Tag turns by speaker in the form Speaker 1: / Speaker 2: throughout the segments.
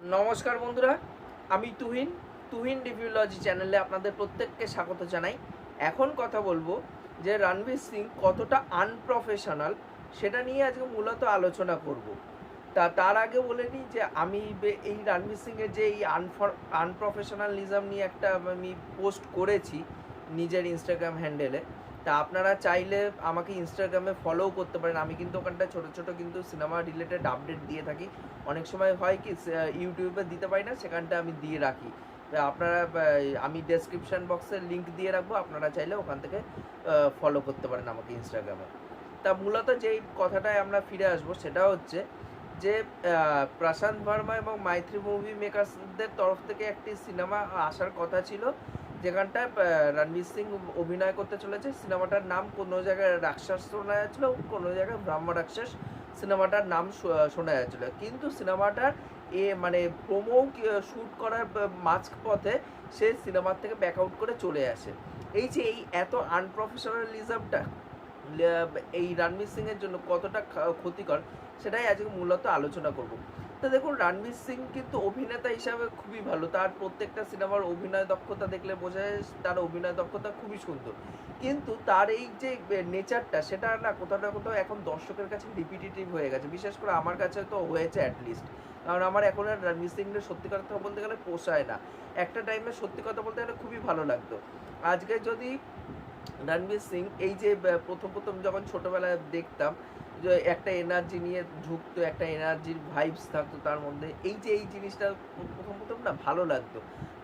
Speaker 1: নমস্কার বন্ধুরা, আমি তুহিন। তুহিন রিভিউলজি চ্যানেলে আপনাদের প্রত্যেককে স্বাগত জানাই। এখন কথা বলব যে রণবীর সিং কতটা আনপ্রফেশনাল সেটা নিয়ে আজকে মূলত আলোচনা করব। তা তার আগে বলে নিই যে আমি এই রণবীর সিংয়ের যে এই আনফর আনপ্রফেশনালিজম নিয়ে একটা আমি পোস্ট করেছি নিজের ইনস্টাগ্রাম হ্যান্ডেলে তা আপনারা চাইলে আমাকে ইনস্টাগ্রামে ফলোও করতে পারেন। আমি কিন্তু ওখানটায় ছোটো ছোটো কিন্তু সিনেমা রিলেটেড আপডেট দিয়ে থাকি। অনেক সময় হয় কি ইউটিউবে দিতে পারি না, সেখানটা আমি দিয়ে রাখি। আপনারা আমি ডেসক্রিপশন বক্সে লিঙ্ক দিয়ে রাখব। আপনারা চাইলে ওখান থেকে ফলো করতে পারেন আমাকে ইনস্টাগ্রামে তা মূলত যেই কথাটায় আমরা ফিরে আসব, সেটা হচ্ছে যে প্রশান্ত ভার্মা এবং মাইত্রী মুভি মেকার্সদের তরফ থেকে একটি সিনেমা আসার কথা ছিল। যেখানটায় রণবীর সিং অভিনয় করতে চলেছে, সিনেমাটার নাম কোনো জায়গায় রাক্ষস শোনা যাচ্ছিল, কোনো জায়গায় ব্রহ্ম রাক্ষস সিনেমাটার নাম শোনা যাচ্ছিল। কিন্তু সিনেমাটার এ মানে প্রোমো শ্যুট করার মাঝ পথে সে সিনেমার থেকে ব্যাক আউট করে চলে আসে। এই যে এই এত আনপ্রফেশনালিজমটা এই রণবীর সিং এর জন্য কতটা ক্ষতিকর, সেটাই আজকে মূলত আলোচনা করব। তো দেখুন রণবীর সিং কিন্তু অভিনেতা হিসাবে খুবই ভালো। তার প্রত্যেকটা সিনেমার অভিনয় দক্ষতা দেখলে বোঝা যায় তার অভিনয় দক্ষতা খুবই সুন্দর। কিন্তু তার এই যে নেচারটা সেটা না কোথাও না কোথাও এখন দর্শকের কাছে রিপিটেটিভ হয়ে গেছে। বিশেষ করে আমার কাছে তো হয়েছে অ্যাটলিস্ট কারণ আমার এখন আর রণবীর সিংয়ের সত্যি কথা বলতে গেলে পোষায় না। একটা টাইমে সত্যি কথা বলতে গেলে খুবই ভালো লাগতো। আজকে যদি রণবীর সিং এই যে প্রথম প্রথম যখন ছোটবেলায় দেখতাম একটা এনার্জি নিয়ে ঢুকতো, একটা এনার্জির ভাইবস থাকতো তার মধ্যে। এই যে এই জিনিসটা প্রথম প্রথম না ভালো লাগতো।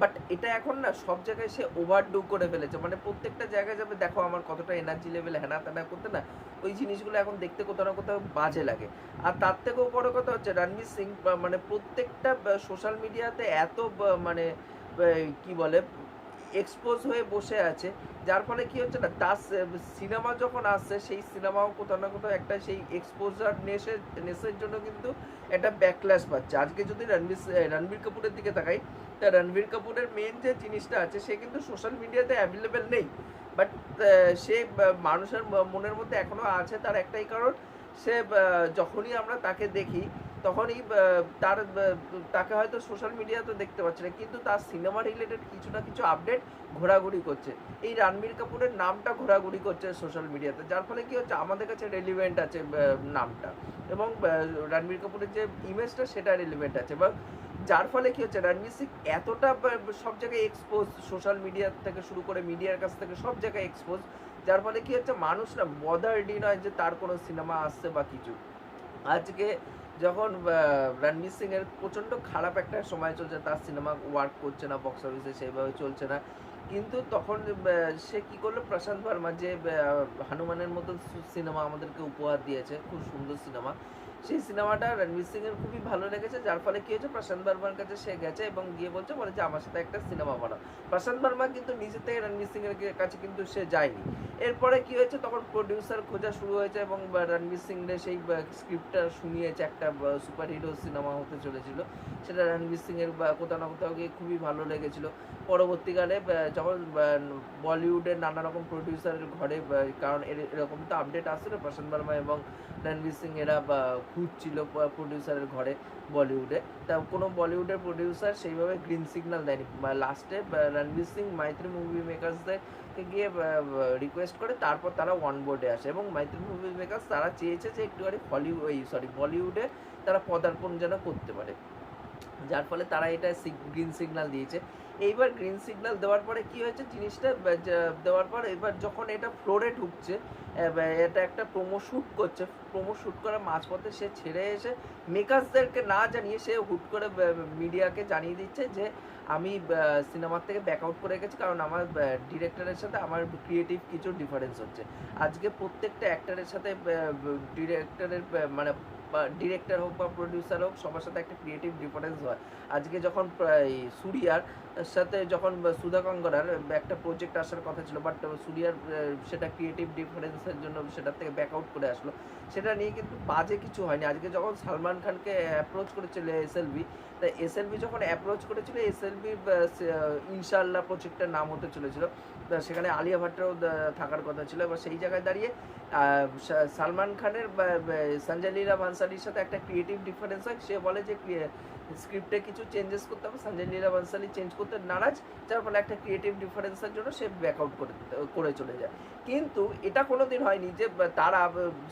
Speaker 1: বাট এটা এখন না সব জায়গায় সে ওভারডু করে ফেলেছে। মানে প্রত্যেকটা জায়গায় যাবে দেখো আমার কতটা এনার্জি লেভেল হ্যানা ত্যানা করতে না, ওই জিনিসগুলো এখন দেখতে কোথাও না কোথাও বাজে লাগে। আর তার থেকেও বড় কথা হচ্ছে রণবীর সিং মানে প্রত্যেকটা সোশ্যাল মিডিয়াতে এত মানে কি বলে এক্সপোজ হয়ে বসে আছে। যার ফলে কি হচ্ছে না, তার সিনেমা যখন আসছে, সেই সিনেমাও কোথাও না কোথাও একটা সেই এক্সপোজার নেসের নেসের জন্য কিন্তু একটা ব্যাকল্যাশ পাচ্ছে। আজকে যদি রণবীর রণবীর কাপুরের দিকে তাকাই, তা রণবীর কাপুরের মেন যে জিনিসটা আছে, সে কিন্তু সোশ্যাল মিডিয়াতে অ্যাভেলেবেল নেই। বাট সে মানুষের মনের মধ্যে এখনও আছে তার একটাই কারণ, সে যখনই আমরা তাকে দেখি তখনই তার তাকে হয়তো সোশ্যাল মিডিয়াতে দেখতে পাচ্ছে না, কিন্তু তার সিনেমা রিলেটেড কিছু না কিছু আপডেট ঘোরাঘুরি করছে। এই রণবীর কাপুরের নামটা ঘোরাঘুরি করছে সোশ্যাল মিডিয়াতে যার ফলে কি হচ্ছে, আমাদের কাছে রেলিভেন্ট আছে নামটা। এবং রণবীর কাপুরের যে ইমেজটা সেটা রেলিভেন্ট আছে। বা যার ফলে কি হচ্ছে রণবীর সিং এতটা সব জায়গায় এক্সপোজ সোশ্যাল মিডিয়া থেকে শুরু করে মিডিয়ার কাছ থেকে সব জায়গায় এক্সপোজ যার ফলে কি হচ্ছে, মানুষ না বদার্ডি নয় যে তার কোনো সিনেমা আসছে বা কিছু। আজকে যখন রণবীর সিং এর প্রচণ্ড খারাপ একটা সময় চলছে, তার সিনেমা ওয়ার্ক করছে না বক্স অফিসে সেইভাবে চলছে না। কিন্তু তখন সে কি করল? প্রশান্ত ভার্মা যে হনুমানের মতো সিনেমা আমাদেরকে উপহার দিয়েছে, খুব সুন্দর সিনেমা। সেই সিনেমাটা রণবীর সিং এর খুবই ভালো লেগেছে, যার ফলে কি হয়েছে? প্রশান্ত ভার্মার কাছে সে গেছে এবং গিয়ে বলছে, বলে যে, আমার সাথে একটা সিনেমা বানাও। প্রশান্ত ভার্মা কিন্তু নিজে থেকে রণবীর সিং এর কাছে কিন্তু সে যায়নি। এরপরে কি হয়েছে? তখন প্রডিউসার খোঁজা শুরু হয়েছে এবং রণবীর সিং রে সেই স্ক্রিপ্টটা শুনিয়েছে একটা সুপার হিরো সিনেমা হতে চলেছিল। সেটা রণবীর সিং এর, বা, কোথাও না কোথাও গিয়ে খুবই ভালো লেগেছিল। পরবর্তীকালে যখন বলিউডের নানা রকম প্রডিউসারের ঘরে কারণ এর- এরকম তো আপডেট আসছিল, প্রশান্ত বর্মা এবং রণবীর সিং এরা ঘুরছিল প্রডিউসারের ঘরে। বলিউডে। তা কোনো বলিউডের প্রডিউসার সেইভাবে গ্রিন সিগনাল দেয়নি। লাস্টে রণবীর সিং মাইত্রী মুভি মেকার্সদেরকে গিয়ে রিকোয়েস্ট করে, তারপর তারা ওয়ান বোর্ডে আসে। এবং মাইত্রি মুভি মেকার্স তারা চেয়েছে যে একটুখানি হলিউড এই সরি বলিউডে তারা পদার্পণ যেন করতে পারে। যার ফলে তারা এটা গ্রিন সিগনাল দিয়েছে। এইবার গ্রিন সিগন্যাল দেওয়ার পরে কি হয়েছে? জিনিসটা দেওয়ার পর এবার যখন এটা ফ্লোরে ঢুকছে এটা একটা প্রোমো শ্যুট করছে। প্রোমো শ্যুট করার মাঝপথে সে ছেড়ে এসে মেকার্সদেরকে না জানিয়ে সে হুট করে মিডিয়াকে জানিয়ে দিচ্ছে যে, আমি সিনেমার থেকে ব্যাক আউট করে গেছি কারণ আমার ডিরেক্টরের সাথে আমার ক্রিয়েটিভ কিছু ডিফারেন্স হচ্ছে। আজকে প্রত্যেকটা অ্যাক্টারের সাথে ডিরেক্টরের মানে ডিরেক্টর হোক বা প্রডিউসার হোক, সবার সাথে একটা ক্রিয়েটিভ ডিফারেন্স হয়। আজকে যখন সুরিয়ার সাথে যখন সুধা কঙ্গরার একটা প্রজেক্ট আসার কথা ছিল বাট সুরিয়ার সেটা ক্রিয়েটিভ ডিফারেন্সের জন্য সেটার থেকে ব্যাক আউট করে আসলো। সেটা নিয়ে কিন্তু বাজে কিছু হয়নি। আজকে যখন সালমান খানকে অ্যাপ্রোচ করেছিল এস এল ভি তা ভি যখন অ্যাপ্রোচ করেছিল এস এল ভি ইনশাল্লাহ প্রজেক্টের নাম হতে চলেছিল। সেখানে আলিয়া ভাট্টারও থাকার কথা ছিল। এবার সেই জায়গায় দাঁড়িয়ে সালমান খানের বা- বা, সঞ্জয় লীলা ভান্সালির সাথে একটা ক্রিয়েটিভ ডিফারেন্স হয়। সে বলে যে স্ক্রিপ্টে কিছু চেঞ্জেস করতে হবে। সঞ্জয় লীলা বানসালি চেঞ্জ করতে নারাজ। যার ফলে একটা ক্রিয়েটিভ ডিফারেন্সের জন্য সে ব্যাকআউট করে করে চলে যায়। কিন্তু এটা কোনো দিন হয়নি যে, তারা,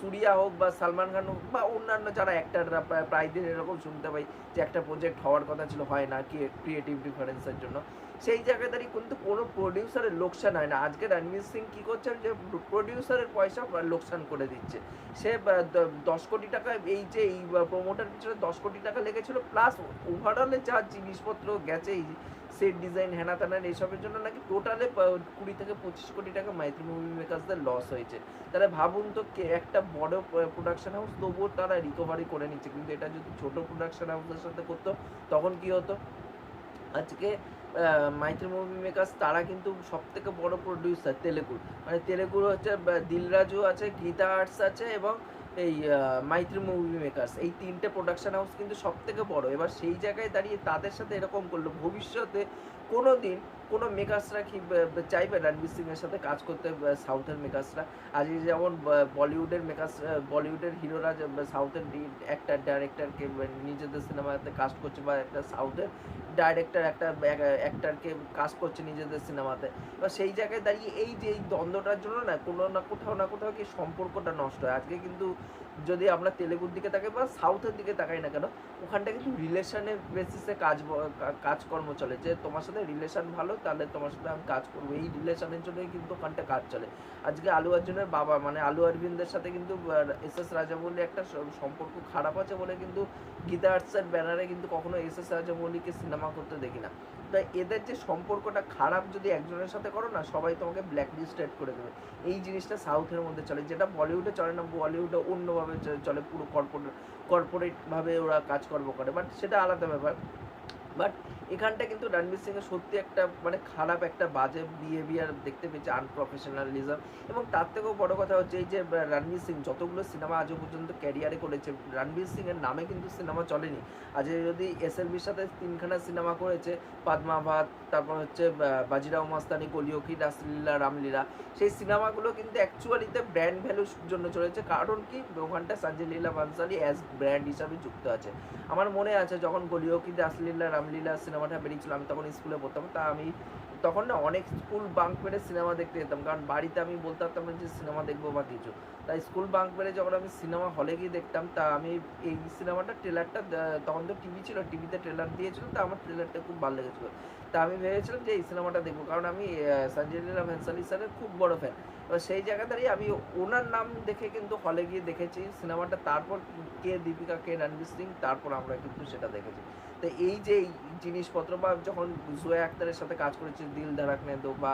Speaker 1: সুরিয়া হোক বা সালমান খান হোক বা অন্যান্য যারা অ্যাক্টাররা প্রায় দিন এরকম শুনতে পাই যে, একটা প্রজেক্ট হওয়ার কথা ছিল, হয় না ক্রিয়েটিভ ডিফারেন্সের জন্য। সেই জায়গায় কিন্তু কোনো প্রডিউসারের লোকসান হয় না। আজকে রণবীর সিং কী করছেন যে প্রডিউসারের পয়সা লোকসান করে দিচ্ছে। সে দশ কোটি টাকা এই যে, এই প্রমোটার পিছনে দশ কোটি টাকা লেগেছিল প্লাস ওভারঅলে যা জিনিসপত্র গেছে, এই সেট ডিজাইন হ্যানা ত্যানার এইসবের জন্য নাকি টোটালে কুড়ি থেকে পঁচিশ কোটি টাকা মাইত্রী মুভি মেকার্সদের লস হয়েছে। তাহলে ভাবুন তো কে, একটা বড় প্রোডাকশন হাউস তবুও তারা রিকভারি করে নিচ্ছে। কিন্তু এটা যদি ছোট প্রোডাকশন হাউসের সাথে করতো, তখন কি হতো? আজকে মাইত্রি মুভি মেকার্স, তারা কিন্তু সব থেকে বড় প্রডিউসার তেলেগুর মানে তেলেগুর হচ্ছে দিলরাজু আছে, গীতা আর্টস আছে এবং এই মাইত্রি মাইত্রী মুভি মেকার্স। এই তিনটে প্রোডাকশন হাউস কিন্তু সব থেকে বড়। এবার সেই জায়গায় দাঁড়িয়ে তাদের সাথে এরকম করল। ভবিষ্যতে কোনো দিন কোনো মেকার্সরা কি, ব- ব- চাইবে রণবীর সিংয়ের সাথে কাজ করতে সাউথের মেকার্সরা? আজকে যেমন বলিউডের মেকার্স বলিউডের হিরোরা সাউথের একটা ডাইরেক্টরকে নিজেদের সিনেমাতে কাজ করছে বা একটা সাউথের ডাইরেক্টর একটা অ্যাক্টারকে কাজ করছে নিজেদের সিনেমাতে। এবার সেই জায়গায় দাঁড়িয়ে এই যে, এই দ্বন্দ্বটার জন্য না কোনো না কোথাও না কোথাও কি সম্পর্কটা নষ্ট হয়। আজকে কিন্তু যদি আমরা তেলেগুর দিকে তাকাই বা সাউথের দিকে তাকাই না কেন, ওখানটা কিন্তু রিলেশনের বেসিসে কাজ কাজকর্ম চলে। যে তোমার সাথে রিলেশন ভালো, তাহলে তোমার সাথে আমি কাজ করব। এই রিলেশনের জন্যই কিন্তু ওখানটা কাজ চলে। আজকে আলু অর্জুনের বাবা মানে আলু অরবিন্দের সাথে কিন্তু এস এস রাজামৌলি একটা সম্পর্ক খারাপ আছে বলে কিন্তু গীতা আর্টসের ব্যানারে কিন্তু কখনো এস এস রাজামৌলিকে সিনেমা করতে দেখি না। তাই এদের যে সম্পর্কটা খারাপ যদি একজনের সাথে করো না, সবাই তোমাকে ব্ল্যাক লিস্টেড করে দেবে। এই জিনিসটা সাউথের মধ্যে চলে। যেটা বলিউডে চলে না বলিউডে অন্যভাবে চলে পুরো কর্পোরেট কর্পোরেটভাবে ওরা কাজকর্ম করে। বাট সেটা আলাদা ব্যাপার। বাট এখানটা কিন্তু রণবীর সিং এর সত্যি একটা মানে খারাপ একটা বাজে বিহেভিয়ার দেখতে পেয়েছে আনপ্রফেশনালিজম এবং তার থেকেও বড় কথা হচ্ছে এই যে রণবীর সিং, যতগুলো সিনেমা আজও পর্যন্ত ক্যারিয়ারে করেছে, রণবীর সিং এর নামে কিন্তু সিনেমা চলেনি। আজ যদি এস এল বির সাথে তিনখানা সিনেমা করেছে পদ্মাভাত তারপর হচ্ছে বাজিরাও মাস্তানি কলিয়কি রাসলীলা, রামলীলা, সেই সিনেমাগুলো কিন্তু অ্যাকচুয়ালিতে ব্র্যান্ড ভ্যালুর জন্য চলেছে। কারণ কি? ওখানটা সঞ্জয় লীলা বানসালি অ্যাজ ব্র্যান্ড হিসাবে যুক্ত আছে। আমার মনে আছে যখন গলিয়কি রাসলীলা, রামলীলা সিনেমাটা বেরিয়েছিল আমি তখন স্কুলে পড়তাম। তা আমি তখন না অনেক স্কুল বাঙ্ক মেরে সিনেমা দেখতে যেতাম, কারণ বাড়িতে আমি বলতে পারতাম যে সিনেমা দেখব বা কিছু। তাই স্কুল বাঙ্ক মেরে যখন আমি সিনেমা হলে গিয়ে দেখতাম, তা আমি এই সিনেমাটা ট্রেলারটা তখন তো টিভি ছিল, টিভিতে ট্রেলার দিয়েছিল, তা আমার ট্রেলারটা খুব ভালো লেগেছিল। তা আমি ভেবেছিলাম যে এই সিনেমাটা দেখব, কারণ আমি সঞ্জয় লীলা ভেন্সালি স্যারের খুব বড় ফ্যান এবার সেই জায়গা দাঁড়িয়ে আমি ওনার নাম দেখে কিন্তু হলে গিয়ে দেখেছি সিনেমাটা, তারপর কে দীপিকা, কে রণবীর সিং, তারপর আমরা কিন্তু সেটা দেখেছি। তো এই যে জিনিসপত্র বা যখন জোয়া আক্তারের সাথে কাজ করেছে, দিল ধারাক নেদো বা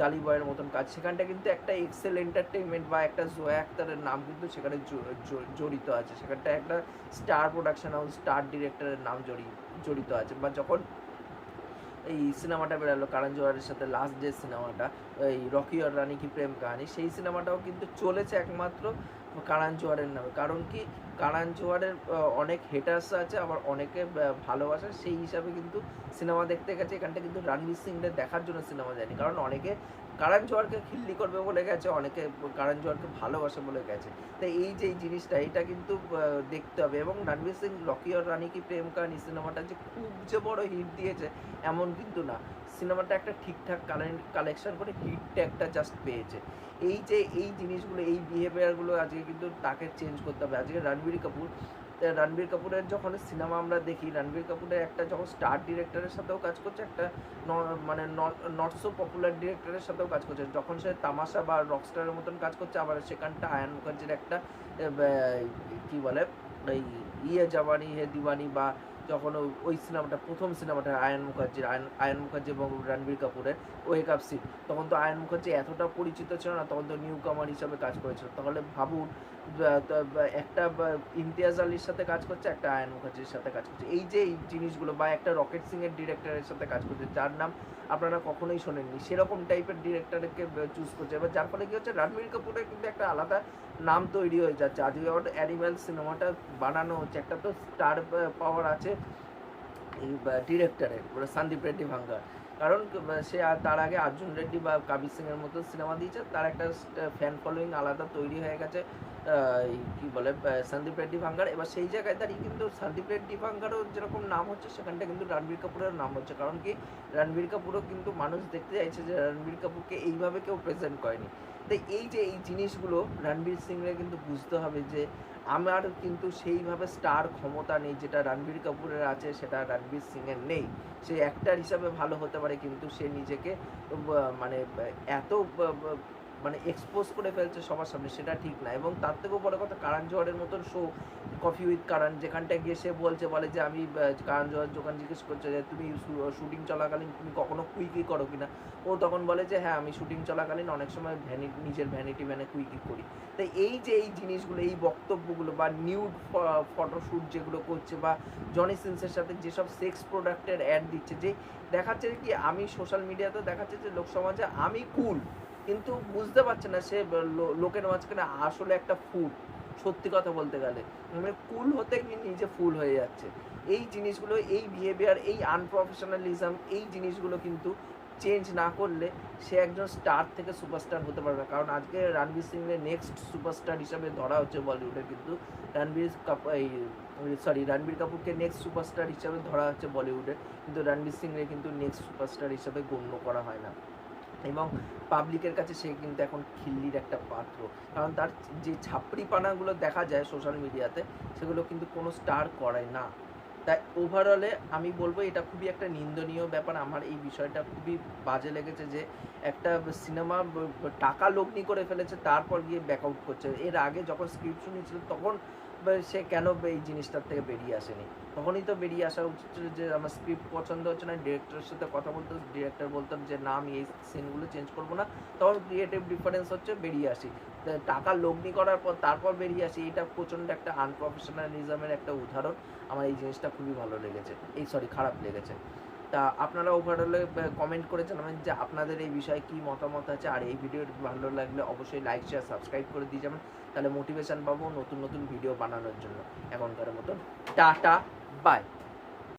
Speaker 1: গালি বয়ের মতন কাজ, সেখানটা কিন্তু একটা এক্সেল এন্টারটেনমেন্ট বা একটা জোয়া আক্তারের নাম কিন্তু সেখানে জড়িত আছে। সেখানটা একটা স্টার প্রোডাকশন হাউস স্টার ডিরেক্টরের নাম জড়ি, জড়িত আছে। বা যখন এই সিনেমাটা বেরোলো, কারণ জোয়ারের সাথে লাস্ট যে সিনেমাটা এই রকি আর রানী কি প্রেম কাহানি, সেই সিনেমাটাও কিন্তু চলেছে একমাত্র কারান জোয়ারের নামে। কারণ কি? কারান জোয়ারের অনেক হেটার্স আছে, আবার অনেকে ভালোবাসে, সেই হিসাবে কিন্তু সিনেমা দেখতে গেছে। এখানটা কিন্তু রণবীর সিংকে দেখার জন্য সিনেমা যায়নি। কারণ অনেকে কারণ জোয়ারকে খিল্লি করবে বলে গেছে, অনেকে কারণ জোয়ারকে ভালোবাসে বলে গেছে। তাই এই যে জিনিসটা, এটা কিন্তু দেখতে হবে। এবং রণবীর সিং রকি আর রানী কি প্রেম কাহানি, সিনেমাটা যে খুব যে বড় হিট দিয়েছে, এমন কিন্তু না। সিনেমাটা একটা ঠিকঠাক কালেকশন করে হিটটা একটা জাস্ট পেয়েছে। এই যে এই জিনিসগুলো, এই বিহেভিয়ারগুলো আজকে কিন্তু তাকে চেঞ্জ করতে হবে। আজকে রণবীর কাপুর রণবীর কাপুরের যখন সিনেমা আমরা দেখি, রণবীর কাপুরের একটা যখন স্টার ডিরেক্টরের সাথেও কাজ করছে, একটা মানে নট সো পপুলার ডিরেক্টরের সাথেও কাজ করছে। যখন সে তামাশা বা রকস্টারের মতন কাজ করছে, আবার সেখানটা আয়ান মুখার্জির একটা কি বলে, এই ইয়ে জাবানি হে দিওয়ানি বা যখন ওই সিনেমাটা প্রথম সিনেমাটা আয়ন মুখার্জির, আয়ন আয়ন মুখার্জি এবং রণবীর কাপুরের ওয়েক আপ সিট তখন তো আয়ন মুখার্জি এতটা পরিচিত ছিল না, তখন তো নিউ কামার হিসাবে কাজ করেছিল। তাহলে ভাবুন একটা ইমতিয়াজ আলীর সাথে কাজ করছে, একটা আয়ন মুখার্জির সাথে কাজ করছে। এই যে এই জিনিসগুলো, বা একটা রকেট সিং এর ডিরেক্টরের সাথে কাজ করছে, যার নাম আপনারা কখনোই শোনেননি। সেরকম টাইপের ডিরেক্টরকে চুজ করছে। এবার যার ফলে কি হচ্ছে, রণবীর কাপুরের কিন্তু একটা আলাদা নাম তৈরি হয়ে যাচ্ছে। আজকে যেমন অ্যানিম্যাল সিনেমাটা বানানো হচ্ছে। একটা তো স্টার পাওয়ার আছে ডিরেক্টরের সন্দীপ রেড্ডি ভাঙ্গার। কারণ সে তার আগে অর্জুন রেড্ডি বা কাবির সিং এর মতো সিনেমা দিয়েছে। তার একটা ফ্যান ফলোয়িং আলাদা তৈরি হয়ে গেছে। কি বলে সন্দীপ রেড্ডি ভাঙ্গার। এবার সেই জায়গায় দাঁড়িয়ে কিন্তু সন্দীপ রেড্ডি ভাঙ্গারও যেরকম নাম হচ্ছে, সেখানটা কিন্তু রণবীর কাপুরের নাম হচ্ছে। কারণ কি, রণবীর কাপুরও কিন্তু মানুষ দেখতে চাইছে যে রণবীর কাপুরকে এইভাবে কেউ প্রেজেন্ট করেনি। তো এই যে এই জিনিসগুলো রণবীর সিংরে কিন্তু বুঝতে হবে যে আমার কিন্তু সেইভাবে স্টার ক্ষমতা নেই, যেটা রণবীর কাপুরের আছে, সেটা রণবীর সিংয়ের নেই। সে অ্যাক্টার হিসাবে ভালো হতে পারে, কিন্তু সে নিজেকে মানে এত মানে এক্সপোজ করে ফেলছে সবার সামনে, সেটা ঠিক না। এবং তার থেকেও বড় কথা, কারণ জোয়ারের মতন শো কফি উইথ কারণ, যেখানটায় গিয়ে সে বলছে, বলে যে, আমি কারণ জোয়ার দোকান জিজ্ঞেস করছে যে, তুমি শুটিং চলাকালীন তুমি কখনো কুইকি করো কিনা ও তখন বলে যে হ্যাঁ আমি শুটিং চলাকালীন অনেক সময় ভ্যানি নিজের ভ্যানিটি ভ্যানে কুইকি করি। তো এই যে, এই জিনিসগুলো, এই বক্তব্যগুলো বা নিউড ফটোশ্যুট যেগুলো করছে বা জনি সিন্সের সাথে যেসব সেক্স প্রোডাক্টের অ্যাড দিচ্ছে, যে দেখাচ্ছে কি আমি সোশ্যাল মিডিয়াতে দেখাচ্ছে যে লোক সমাজে আমি কুল কিন্তু বুঝতে পারছে না সে লোকের মাঝখানে আসলে একটা ফুল সত্যি কথা বলতে গেলে। মানে কুল হতে গিয়ে নিজে ফুল হয়ে যাচ্ছে। এই জিনিসগুলো, এই বিহেভিয়ার এই আনপ্রফেশনালিজম এই জিনিসগুলো কিন্তু চেঞ্জ না করলে সে একজন স্টার থেকে সুপারস্টার হতে পারবে কারণ আজকে রণবীর সিংয়ের নেক্সট সুপারস্টার হিসাবে ধরা হচ্ছে বলিউডের কিন্তু। রণবীর কাপুর এই সরি রণবীর কাপুরকে নেক্সট সুপারস্টার হিসাবে ধরা হচ্ছে বলিউডে কিন্তু রণবীর সিংকে কিন্তু নেক্সট সুপারস্টার হিসাবে গণ্য করা হয় না। এবং পাবলিকের কাছে সে কিন্তু এখন খিল্লির একটা পাত্র। কারণ তার যে ছাপড়িপানাগুলো দেখা যায় সোশ্যাল মিডিয়াতে সেগুলো কিন্তু কোনো স্টার করে না। তাই ওভারঅলে আমি বলব এটা খুবই একটা নিন্দনীয় ব্যাপার। আমার এই বিষয়টা খুবই বাজে লেগেছে যে একটা সিনেমা টাকা লগ্নি করে ফেলেছে, তারপর গিয়ে ব্যাকআউট করছে। এর আগে যখন স্ক্রিপ্ট শুনেছিল তখন সে কেন এই জিনিসটার থেকে বেরিয়ে আসেনি? তখনই তো বেরিয়ে আসা উচিত যে, আমার স্ক্রিপ্ট পছন্দ হচ্ছে না ডিরেক্টরের সাথে কথা বলতো ডিরেক্টর বলতাম যে, না, আমি এই সিনগুলো চেঞ্জ করব না। তখন ক্রিয়েটিভ ডিফারেন্স হচ্ছে, বেরিয়ে আসি। টাকা লগ্নি করার পর, তারপর বেরিয়ে আসি। এটা প্রচণ্ড একটা আনপ্রফেশনালিজমের একটা উদাহরণ। আমার এই জিনিসটা খুবই ভালো লেগেছে। এই সরি খারাপ লেগেছে। তা আপনারা ওভারঅলে কমেন্ট করে জানাবেন যে আপনাদের এই বিষয়ে কী মতামত আছে, আর এই ভিডিও ভালো লাগলে অবশ্যই লাইক শেয়ার সাবস্ক্রাইব করে দিয়ে যাবেন। তাহলে মোটিভেশন পাবো নতুন নতুন ভিডিও বানানোর জন্য। এখনকার মতন, টাটা বাই